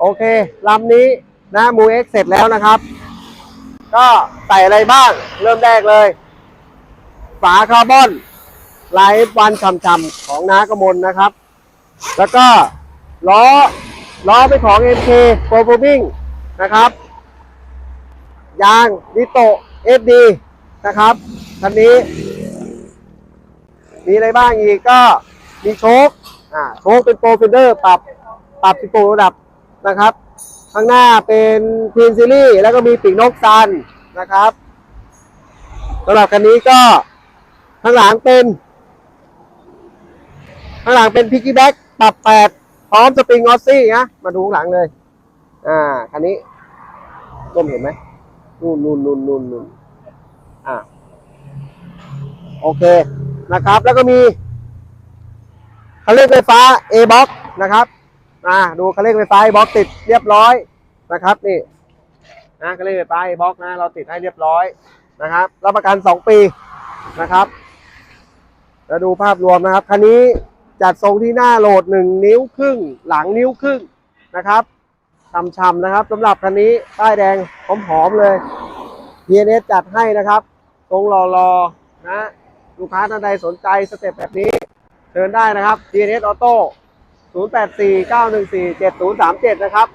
โอเคลำนี้นะมูเอ็กเสร็จแล้วนะครับ ก็ใส่อะไรบ้าง เริ่มแรกเลย ฝาคาร์บอนไลฟ์วันฉ่ำๆของน้ากมลนะครับ แล้วก็ล้อล้อเป็นของ MK p r o f o r m i n g นะครับ ยางดิโต FD นะครับคันนี้ มีอะไรบ้างอีกก็มีโชคอ่าโชคเป็นโปรฟิเดอร์ปรับปรับสิบโประดับ นะครับ ข้างหน้าเป็นควีนซีรีส์แล้วก็มีปีกนกซันนะครับสำหรับคันนี้ก็ข้างหลังเป็นข้างหลังเป็นพิกกี้แบ็กปรับแปดพร้อมสปริงออสซี่นะมาดูข้างหลังเลย อ่าคันนี้ก้มเห็นไหมนู่นนู่นนู่นนู่นนู่นอ่าโอเคนะครับ แล้วก็มีคันเร่งไฟฟ้า A box นะครับ อ่าดูคันเร่งไฟฟ้า A box ติดเรียบร้อยนะครับนี่นะคันเร่งไฟฟ้า A box นะ เราติดให้เรียบร้อยนะครับรับประกัน 2 ปีนะครับแล้วดูภาพรวมนะครับคันนี้จัดทรงที่หน้าโหลด 1 นิ้วครึ่ง หลังนิ้วครึ่งนะครับช่ำๆนะครับสำหรับคันนี้ป้ายแดงหอมๆเลย TNS จัดให้นะครับ ตรงรอๆนะ ลูกค้าท่านใดสนใจสเต็ปแบบนี้เชิญได้นะครับ TNS Auto 0849147037 นะครับ